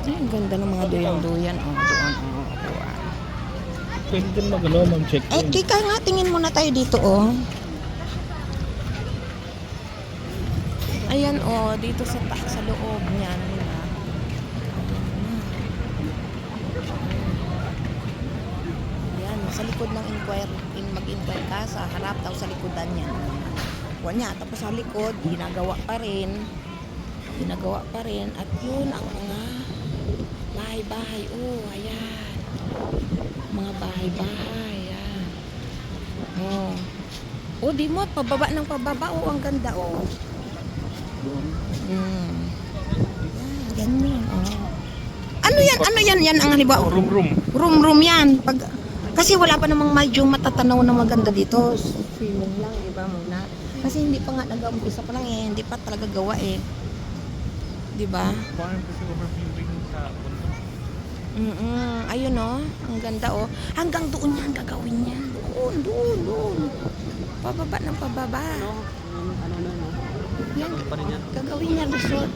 Ang ganda ng mga duyan-duyan. Oh, doon. Oh, upuan. Pwede din mag ano, mag-check Eh, in. kika nga, tingin muna tayo dito, oh. Ayan, oh, dito sa ta sa loob niyan nila. Ayan, sa likod ng inquire, in mag-inquire ka, sa harap daw sa likodan niya. Kuha niya, tapos sa likod, ginagawa pa rin. Ginagawa pa rin. At yun, ang mga bahay-bahay. Oh, ayan. Mga bahay-bahay. Ayan. Oh. Oh, di mo, pababa ng pababa. Oh, ang ganda, oh. Mm. Ah, ganyan, oh. Ano yan? Ano yan? Yan ang halimbawa. Room, room. Room, room yan. Pag, kasi wala pa namang medyo matatanaw na maganda dito. Swimming lang, di ba muna? Kasi hindi pa nga nag-umpisa pa lang eh. Hindi pa talaga gawa eh. Di ba? Parang kasi overviewing sa bundok. Mm Ayun oh. Ang ganda oh. Hanggang doon yan gagawin yan. Doon, doon, doon. Pababa ng pababa. Ano, ano, ano, ano. Yan. Yan. Gagawin niya resort.